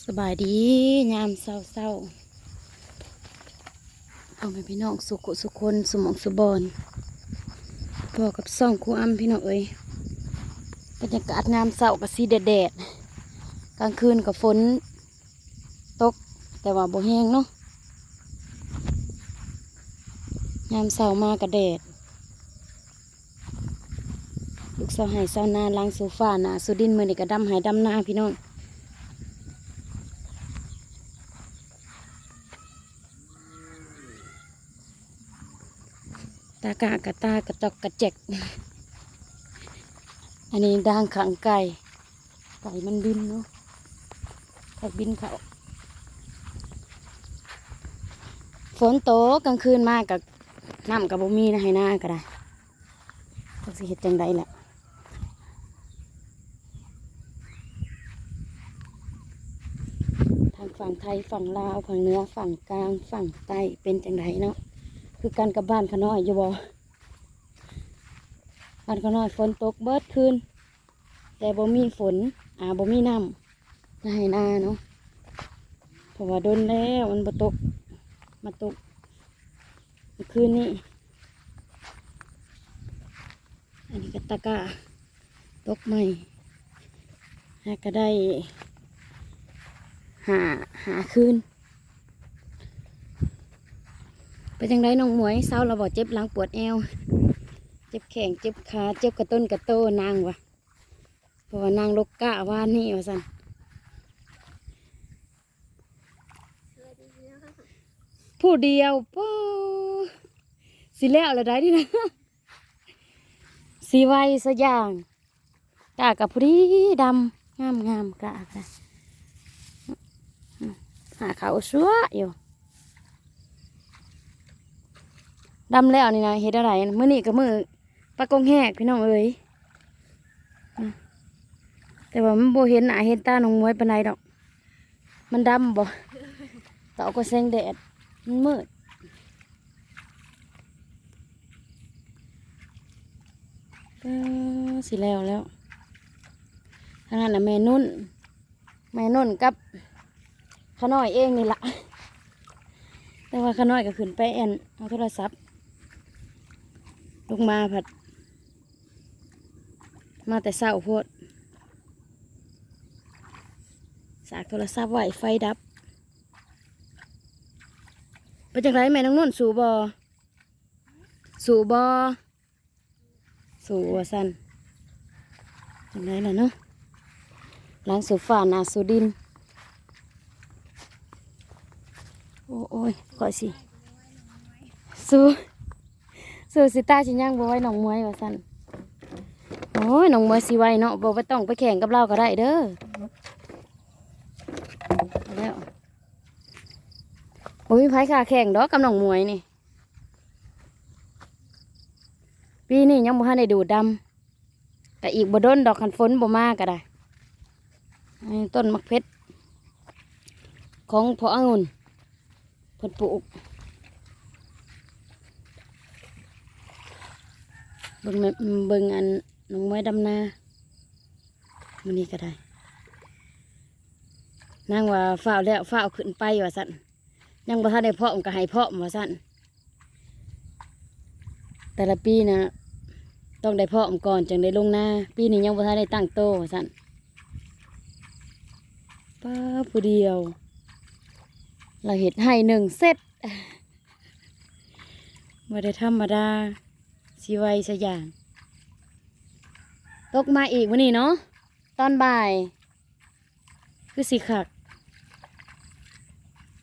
สบายดียามเศร้าเศร้าเอาไปพี่น้องสุขสุคนสมองสุบอนพอกับซ่องคูอ้ำพี่น้องเอ้ยบรรยากาศงามเศร้ากับสีแดดๆกลางคืนกับฝนตกแต่ว่าบ่แห้งเนาะยามเศร้ามากับแดดลูกสาวไห้สาวนาล้างโซฟาหนาสุดินมือนี่ก็ดำหายดำหน้าพี่น้อง ตากากะตากระจอกกระเจกอันนี้ด่างขังไก่ ไก่มันบินเนาะไก่บินเขาฝนโตกกลางคืนมากกับน้ำกับบ่มีนะให้หน้าก็ได้จักสิเห็ดจังไดแหละทางฝั่งไทยฝั่งลาวฝั่งเหนือฝั่งกลางฝั่งใต้เป็นจังไดเนาะ คือกันกับบ้านขาน้อยอยู่บ่บ้านขาน้อยฝนตกเบิดคืนแต่บ่มีฝน อ่าบ่มีน้ำนาให้นาเนาะเพราะว่าโดนแล้วมันบ่ตก มาตกคืนนี้อันนี้ก็ตะกร้าตกใหม่หาก็ได้หาหาคืน เป็นจังไดน้องหมวยเศร้าเราบอกเจ็บหลังปวดเอว เจ็บแข้งเจ็บขาเจ็บกระต้นกระโตนางวะเพราะว่านางลกกะว่านี่ว่าสันผู้เดียวป้อสิแล้วอะไรได้ที่นะสีไวสย่างกะกับผู้ดีดำงามงามกะค่ะหาเขาวสัวอยู่ ดำแล้วนี่นะเฮ็ดอะไรมื้อนี้ก็มือปลากงแหกพี่น้องเอ้ยแต่ว่ามันโบเห็นหน้าเห็นตาหนองมวยปนใดดอก มันดำบ่เต่าก็แสงแดดมันมืดสิแล้วแล้วทางนั้นน่ะแม่นุ่น แม่นุ่นกับขาน้อยเองนี่ละแต่ว่าขาน้อยก็ขึ้นไปแอนเอาโทรศัพท์ ลงมาผัด มาแต่เศร้าโพดสากโทรศัพท์ไหวไฟดับไปจากไรแม่น้องนุ่นสู่บอสู่บอสู่ว่าสันจังไรล่ะเนาะล้างโซฟาหนาสูดิน โอ้โอยขอสิ สู่สู่สิตาชิย่างบ่ไว้น้องมวยว่าซั่นโอ้ยน้องมวยสิไว้เนาะบ่ไปต้องไปแข่งกับเราก็ได้เด้อแล้วบ่มีไผขาแข่งดอกกับน้องมวยนี่ปีนี้ยังบ่ทันได้ดูดำแต่อีกบ่ด้นดอกคันฝนบ่มาก็ได้ต้นมักเพชรของพ่อองุ่นเพิ่นปลูก เบิ่งเบิ่งอันน้องไม้ดำนามันนี้ก็ได้นางว่าฝ้าวแล้วฝ้าวขึ้นไปว่าสั่นยังบ่ทันได้เพาะมันก็ให้เพาะว่าสั่นแต่ละปีนะต้องได้เพาะมันก่อนจึงได้ลงนาปีนี้ยังบ่ทันได้ตั้งโตว่าสั่นป้าผู้เดียว เราเห็ดให้หนึ่งเซตบ่ได้ธรรมดา สีไวสยาง ตกมาอีกวันนี้เนาะ ตอนบ่าย คือสีขัก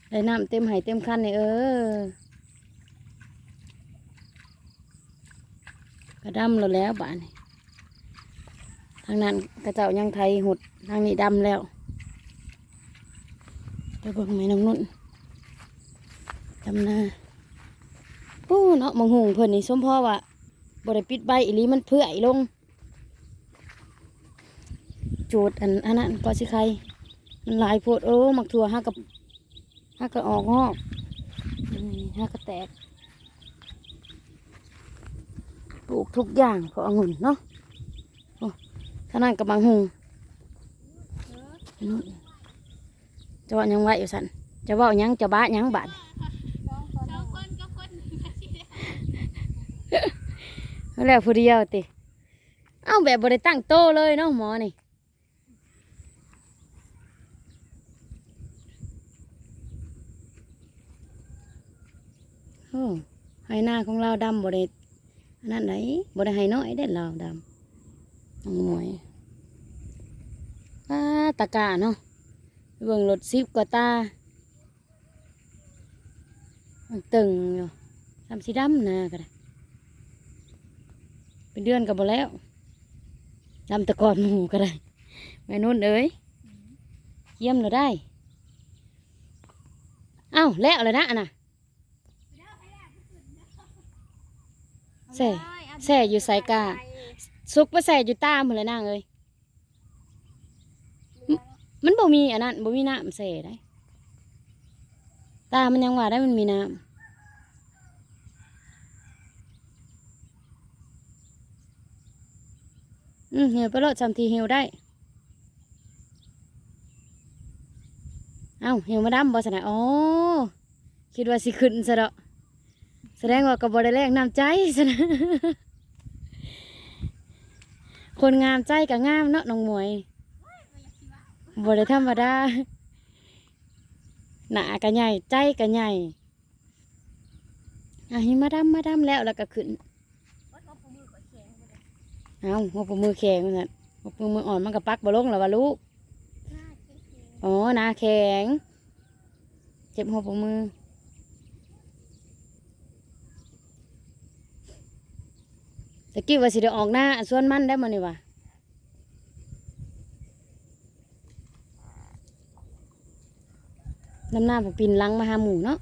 ได้น้ำเต็มไหเต็มคันเลยเออกระดำเราแล้วบ้านทางนั้นกระเจ้ายังไทยหดทางนี้ดำแล้วไปเบิ่งแม่น้องนุ่นดำนาปู้เนาะมังหงเพิ่นนี่สมพ่อว่า บริปิดใบอีหลีมันเพื่อยลง จูดอันอันนั้นก็สิใคร มันหลายโพดโอ้หมักถั่วห้ากับห้ากับออกงอกนี่ห้ากับแตก ปลูกทุกอย่างเพราะองุ่นเนาะโอ้ขนาดกับบางหงนู่นจะว่าหยังไว้อยู่สันจะเว่าหยังจะบ้าหยังบาด สองคนสองคนก็คน แล้วผู้เดียวติเอาแบบบริตั้งโตเลยเนาะหมอนี่โอ้ให้หน้าของเราดำบรินนั้นไหนบริให้น้อยได้เราดำน้องมวยป้าตะกาเนาะเบิ่งรถซิบกว่าตาตึงอยู่ทำสีดำนาก็ได้ เป็นเดือนกับบ่แล้วดำตะกอนหมูก็ได้แม่นุ่นเอ้ยเยี่ยมเราได้ เอ้าแล้วเลยนะอันน่ะแส่แส่อยู่สายกาซุกไปแส่อยู่ตามหมดเลยนางเอ้ยมันบ่มีอันนั้นบ่มีน้ำแส่ได้ ตามันยังว่าได้มันมีน้ำ อืมเหี่ยวไปโลดจำทีเหี่ยวได้ เอาเหี่ยวมาดำบอสนะอ๋อคิดว่าสิขึ้นซะดอกแสดงว่ากับบได้แรกน้ำใจซะนะคนงามใจกับงามเนาะน้องมวยบได้ธรรมดาหน้าก็ใหญ่ใจก็ใหญ่อะห้มาดำมาดำแล้วแล้วก็ขึ้น เอาหัวปูมือแข็งนั่นหัวปูมืออ่อนมันก็ปักบ่ลงแล้ววะลูกอ๋อนาแข็ง เจ็บหัวปูมือตะกี้ว่าสิได้ออกหน้าส่วนมันได้มานี่วะน้ำหน้าผมปีนลังมาหาหมูเนาะ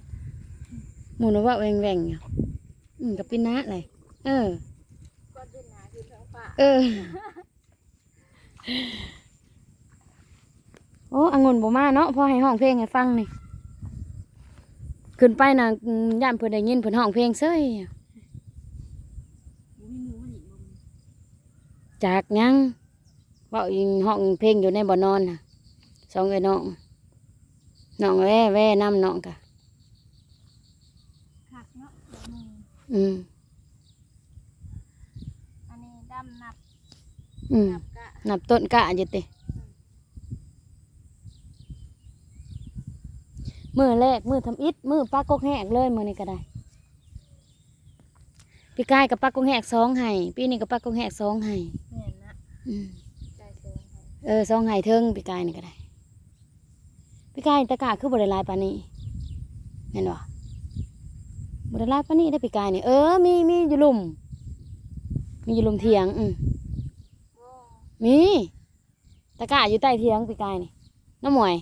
หมูนะว่าแหว่งแหว่งอืมกับปีนน้าเลยเออ ก็ดินหนาคือทั้งป่า เออ โอ้องุ่นบ่มาเนาะพอให้ห้องเพลงให้ฟังนี่ขึ้นไปนะอืมย่านเพิ่นได้ยินเพิ่นห้องเพลงเซ้ยจากหยังเว้าอีห้องเพลงอยู่ในบ่อนอนน่ะสองไอ้น้องน้องแว่แว่น้ำน้องกะคักเนาะอืม อันนี้ดำนับ อืมนับกะนับต้นกะอยู่ติมือแรกมือทำอิฐมือปลากกแหกเลยมือนี้ก็ได้ปีกายกับปลากกแหกสองไห้ปีนี้กับปลากกแหกสองไห้แม่นนะอืมใจเสียงให้เออสองไห้เทิงปีกายนี่ก็ได้ปีกายตะกาคือบริลายปานนี้เห็นบ่บริลายปานนี้ได้อปีกายนี่เออมีมีอยู่หลุมมีอยู่หลุมเถียง อืมโอ้ มีตะกร้าอยู่ใต้เทียงปีกายนี่น้ำหมวย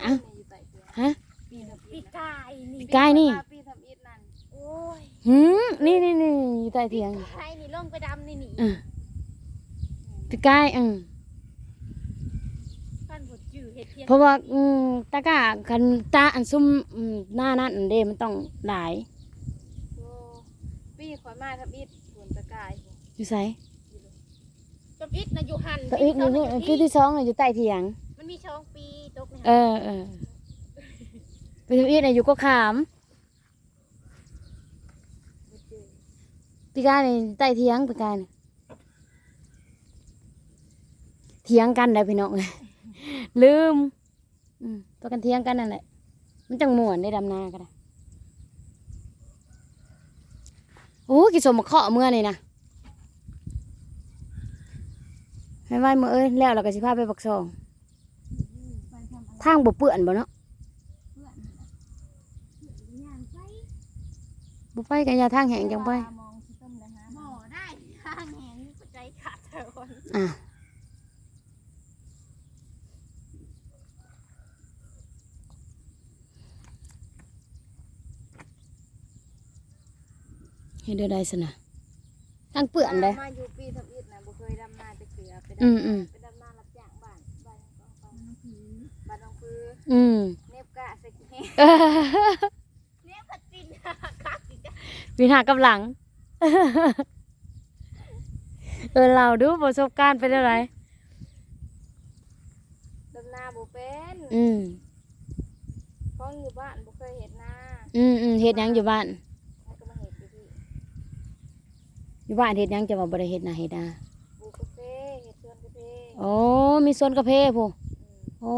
เอ้าอยู่ใต้เตียงฮะปีทำปีกายนี่ปีกายนี่ปีทำอิฐนั่นโอ้ยหืมนี่นี่นี่อยู่ใต้เทียงใครนี่ลงไปดำนี่นี่อะปีกายอืมขั้นผดจืดเห็ดเทียนเพราะว่าอืมตะกร้าคันตาอันซุ่มอืมหน้านั่นอันเดมันต้องหลายโอ้ปีข่อยมาทำอิฐสวนตะกายอยู่ไส ทำอิฐนะอยู่หันก็อีกนี่นี่คือที่สองน่ะอยู่ใต้เทียง มันมีช่องปีตกในเออเออไปทำอีกน่ะอยู่ก็ขามปีกายนี่ใต้เทียงปีกายนี่เทียงกันได้พี่น้อง ลืมอืมตัวกันเทียงกันนั่นแหละ มันจังม่วนได้ดำนาก็ได้โอ้ยกินสมมะเคาะเมื่อนี่นะ ให้ไหวเมื่อเอ้ยแล้วเราก็สิพาไปปักซองไปทำอะไรทางบ่เปื้อนบ่เนาะเพื่อนย่างไปบ่ไปกันยาทางแห้งจังไปมองที่ต้มเลยฮะบ่ได้ข้างแหงนี่ก็ใจขาดเถอะคนอะให้เดือได้สนะทางเปื้อนเลยมาอยู่ปี อไปอืดำมอืนามไปดำนารับจ้างบ้านบ้านก็บ้านน้องผือบ้านน้องผืออืมเนบกะใส่ขี้เนบผัดจินคักอีกจ้ะวิหากับหลัง เออเราดูประสบการณ์เป็นอะไรดำนาบ่เป็นอืมพ้องอยู่บ้านบ่เคยเห็นหน้าอืมอืมเฮ็ดหยังอยู่บ้านแล้วก็มาเห็นอยู่พี่อยู่บ้านเฮ็ดหยังจะว่าบ่ได้เฮ็ดนาเฮ็ดนาปลูกกาแฟเห็ดสวนกา แฟโอ้มีสวนกาแฟพู้อืมโอ้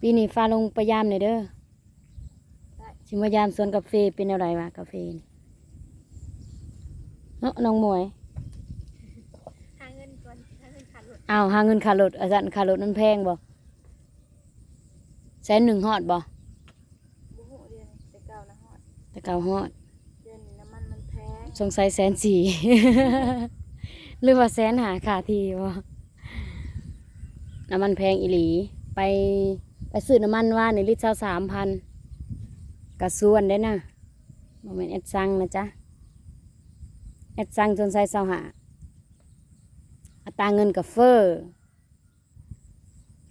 ปีนี้ฟ้าลงไปยามหน่อยเด้อได้สิมายามสวนกาแฟเป็นอะไรวะกาแฟนี่เนาะน้องหมวยหาเงินก่อนหาเงินขันรถอ้าวหาเงินค่ารถอาจารย์ค่ารถมันแพงบ่แสนหนึ่งฮอดบ่บุหูเดือนแต่เก่านะฮอดแต่เก่าฮอดเดือนนี้น้ำมันมันแพงสงสัยแสนสี่ หรือว่าแสนหาขาทีบ่น้ำมันแพงอีหลี ไปไปซื้อน้ำมันว่าในลิตรสามพันกระส่วนได้นะโมเมนแอดซังนะจ๊ะแอดซังจนใส่เสาหาอัตราเงินกับเฟอร์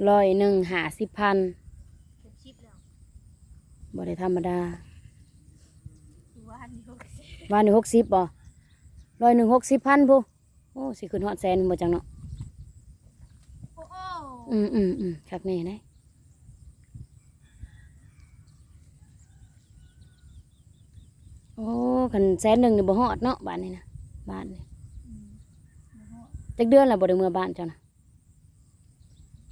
ร้อยหนึ่งหาสิบพันเป็นชิปแล้วบ่ได้ธรรมดาอยู่บ้านนี่หกสิบวันหนึ่งหกสิบบ่ร้อยหนึ่งหกสิบพันผู้ โอ้สิขึ้นฮอดแสนบ่จังเนาะโอ้โหอืมอืมอืมคักแน่นะโอ้คันแสนหนึ่งนี่บ่ฮอดเนาะบ้านนี่นะบ้านนี่อืมบ่ฮอดจักเดือนละบ่ได้เมื่อบ้านเจ้านะ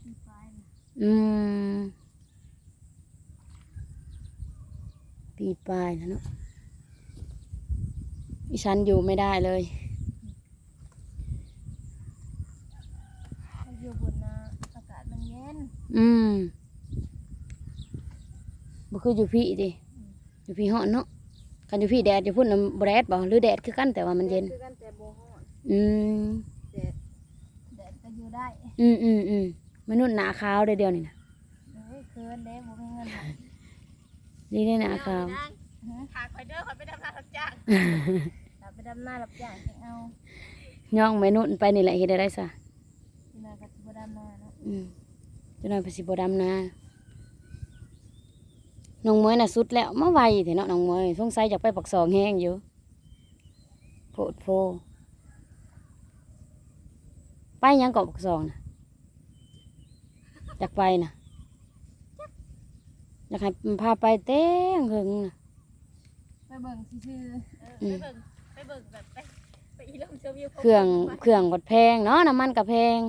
มีไฟนะอืมปีปลายแล้วเนาะอีฉันอยู่ไม่ได้เลย ถ้าอยู่บนนาอากาศมันเย็น อืมบ่คืออยู่พี่ดิอยู่พี่ฮ้อนเนาะกันอยู่พี่แดดอยู่พุ่นน่ะบ่แดดบ่หรือแดดคือกันแต่ว่ามันเย็น คือกันแต่บ่ฮอดอืมแดดแดดก็อยู่ได้อืมอืมอืมมนุษย์หนาขาวเด้อเดียวนี่นะเฮ้ยเคินเด้บ่มีเงินให้นี่ได้หนาขาวขาคอยเด้อคอยไปดำนารับจ้างเราไปดำนารับจ้างให้เอาย่องมนุษย์ไปนี่แหละเฮ็ดได้ได้ซะที่นาก็สิบ่ดำนาเนาะอืม จนนั้นไปสิบ่ดำนาน้องมวยน่ะสุดแล้วมาไวแท้เนาะน้องมวยสงสัยอยากไปปักสองแห้งอยู่โพดโพไปหยังเกาะปักสองน่ะอยากไปน่ะอยากให้พาไปเต้งหึงน่ะไปเบิ่งซื่อๆเออไปเบิ่งไปเบิ่งแบบไปไปอีลมชมวิวเครื่องเครื่องกดแพงเนาะน้ำมันกับแพง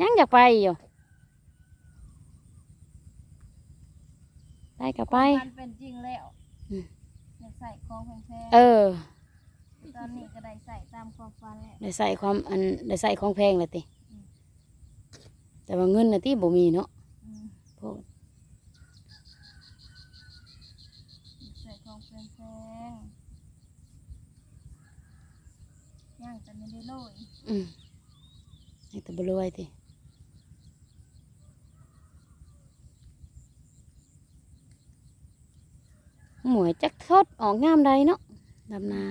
ยังอยากไปอยู่ไป กับไป มันเป็นจริงแล้วอืม อยากใส่ของแพงเออ ๆตอนนี้ก็ได้ใส่ตามความฝันแล้วได้ใส่ความอันได้ใส่ของแพงเลยติอืมแต่ว่าเงินน่ะที่บ่มีเนาะอืมโพดใส่ของแพงๆย่างแต่ไม่ได้โรยอืมให้แต่บ่รวยติ หมวยจักทดออกงามใดเนาะดำนา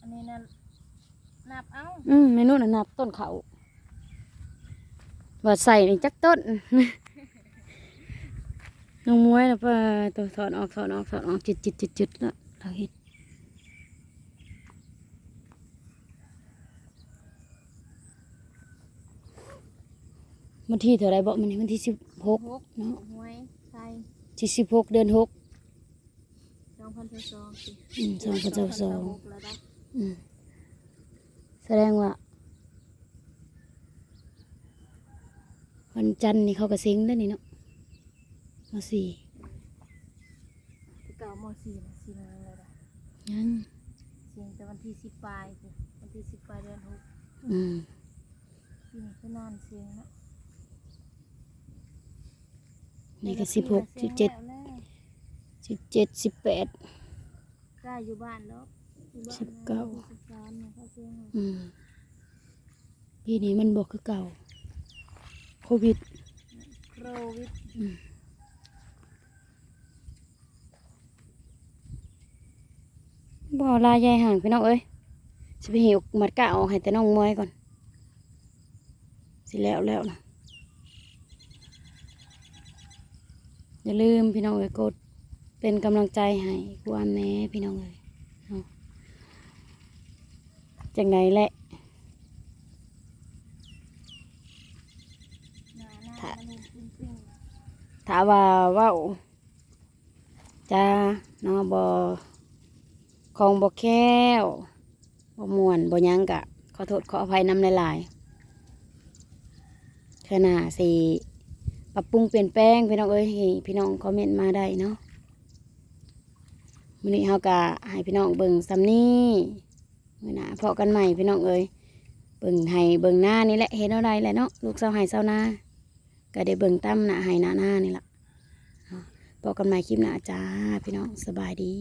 อันนี้นะนับเอาอืมเมนูน่ะนับต้นเขาว่าใส่นี่จักต้นน้องมวยน่ะป่ะตัวถอนออกถอนออกถอนออกจิตจิตจิตจิตแล้วเราเฮ็ดวันที่เท่าไรบอกมันนี่วันที่สิบหกหกเนาะหวยใส่ที่สิบหกเดือนหกส องพันสองสิอืมสองพันสองสองหกแล้วนะอืมแสดงว่าวันจันทร์นี่เขาก็เซ็งแล้วนี่เนาะมาสี่ที่เก่ามสี่นะสี่มาเลยนะยังเสียงแต่วันที่สิบปลายสิวันที่สิบปลายเดือนหกอืมปีนี้ก็นานเสียงเนาะนี่ก็สิบหกสิบเจ็ดแล้ว สิบเจ็ดสิบแปด กล้าอยู่บ้านแล้วอยู่บ้านสิบเก้า สิบสามเนี่ยเขาเสียงอืมปีนี้มันบอกคือเก่า โควิด โควิดบ่ลายายห่างพี่น้องเอ้ยสิไปหิวมัดกะออกให้แต่น้องมวยก่อน สิแล้วแล้วนะอย่าลืมพี่น้องเอ้ยกด เป็นกำลังใจให้กูอามแหน่พี่น้องเอ้ยเอาจากไหนแหละถ้าว่าว่าจ้าเนาะบอของบอแค้วบอมวนบอยังกะ ขอโทษขออภัยนำหลายๆขนาดสิปรับปรุงเปลี่ยนแปลงพี่น้องเอ้ยพี่น้องคอมเมนต์มาได้เนาะ มื้อนี้เฮากะให้พี่น้องเบิ่งซ้ำนี้มื้อหน้าพอกันใหม่พี่น้องเอ้ยเบิ่งให้เบิ่งหน้านี่แหละเห็นเอาได้แหละเนาะลูกสาวให้สาวนาก็ได้เบิ่งตั้มหน้าให้หน้าหน้านี่ล่ะเนาะพอกันใหม่คลิปหน้าจ้าพี่น้องสบายดี